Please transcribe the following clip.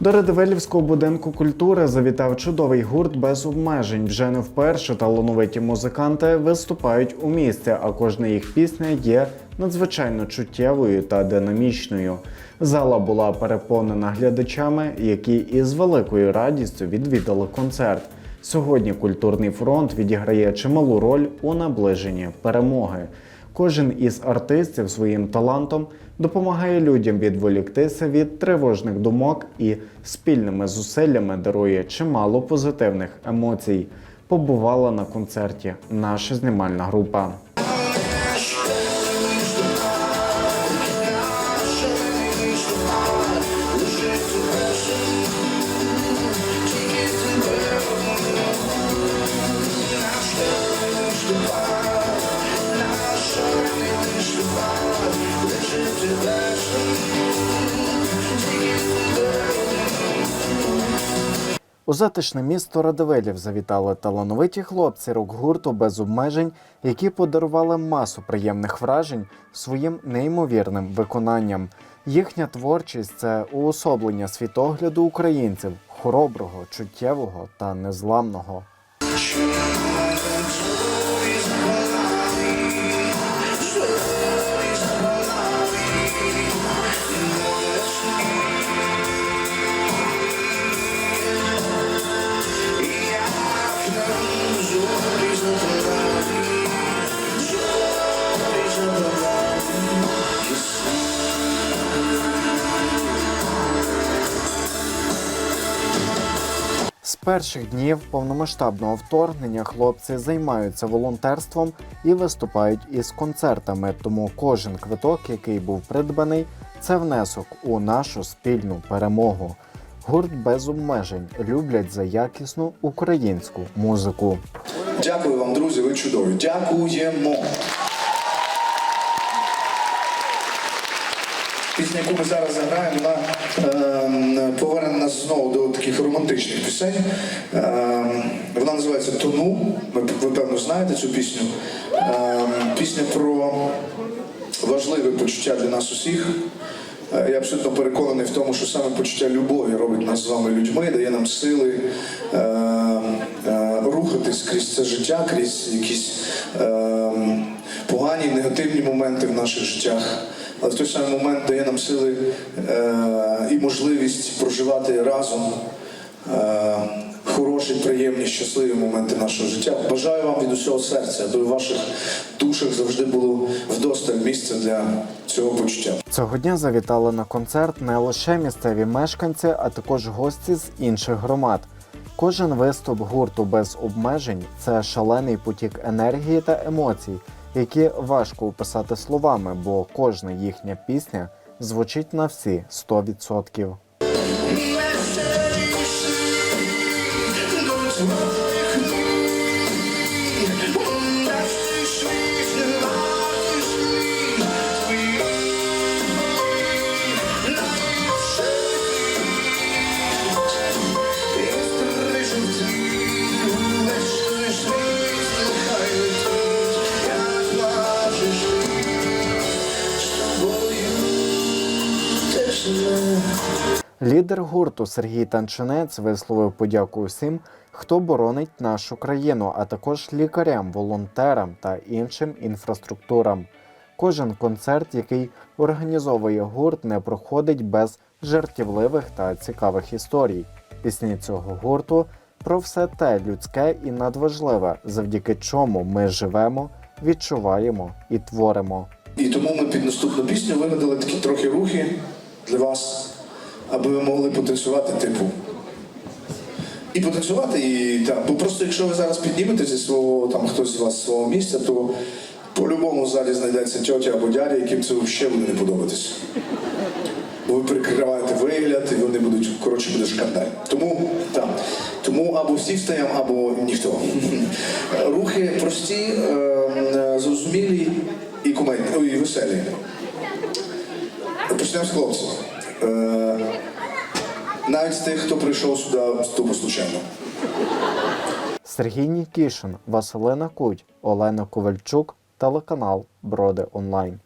До Радивилівського будинку культури завітав чудовий гурт без обмежень. Вже не вперше талановиті музиканти виступають у місті, а кожна їх пісня є надзвичайно чуттєвою та динамічною. Зала була переповнена глядачами, які із великою радістю відвідали концерт. Сьогодні культурний фронт відіграє чималу роль у наближенні перемоги. Кожен із артистів своїм талантом допомагає людям відволіктися від тривожних думок і спільними зусиллями дарує чимало позитивних емоцій. Побувала на концерті наша знімальна група. У затишне місто Радивелів завітали талановиті хлопці рок-гурту без обмежень, які подарували масу приємних вражень своїм неймовірним виконанням. Їхня творчість це уособлення світогляду українців, хороброго, чуттєвого та незламного. Перших днів повномасштабного вторгнення хлопці займаються волонтерством і виступають із концертами. Тому кожен квиток, який був придбаний, це внесок у нашу спільну перемогу. Гурт без обмежень люблять за якісну українську музику. Дякую вам, друзі, ви чудові. Дякуємо. Пісня, яку ми зараз заграємо, вона е, поверне нас знову до таких романтичних пісень. Е, вона називається Тону. Ви, ви певно знаєте цю пісню. Е, пісня про важливе почуття для нас усіх. Е, Я абсолютно переконаний в тому, що саме почуття любові робить нас з вами людьми, дає нам сили е, е, рухатись крізь це життя, крізь якісь е, погані, негативні моменти в наших життях. Але в той самий момент дає нам сили е, і можливість проживати разом е, хороші, приємні, щасливі моменти нашого життя. Бажаю вам від усього серця, аби в ваших душах завжди було вдосталь місця для цього почуття. Цього дня завітали на концерт не лише місцеві мешканці, а також гості з інших громад. Кожен виступ гурту без обмежень це шалений потік енергії та емоцій, які важко описати словами, бо кожна їхня пісня звучить на всі 100%. Лідер гурту Сергій Танчинець висловив подяку усім, хто боронить нашу країну, а також лікарям, волонтерам та іншим інфраструктурам. Кожен концерт, який організовує гурт, не проходить без жартівливих та цікавих історій. Пісні цього гурту про все те людське і надважливе, завдяки чому ми живемо, відчуваємо і творимо. І тому ми під наступну пісню вигадали такі трохи рухи для вас, аби ви могли потанцювати типу. І потанцювати, і так. Бо просто якщо ви зараз піднімете зі свого, там хтось з вас з свого місця, то по-любому в залі знайдеться тьотя або дядя, яким це ще буде не подобатись. Бо ви прикриваєте вигляд, і вони будуть, коротше, буде шкандаль. Тому так. Тому або всі встаємо, або ніхто. Рухи прості, е, е, зрозумілі і кумедні, і веселі. Почнемо з хлопців. Е, навіть з тих, хто прийшов сюди тупо случайно. Сергій Нікішин, Василина Куть, Олена Ковальчук, телеканал Броди Онлайн.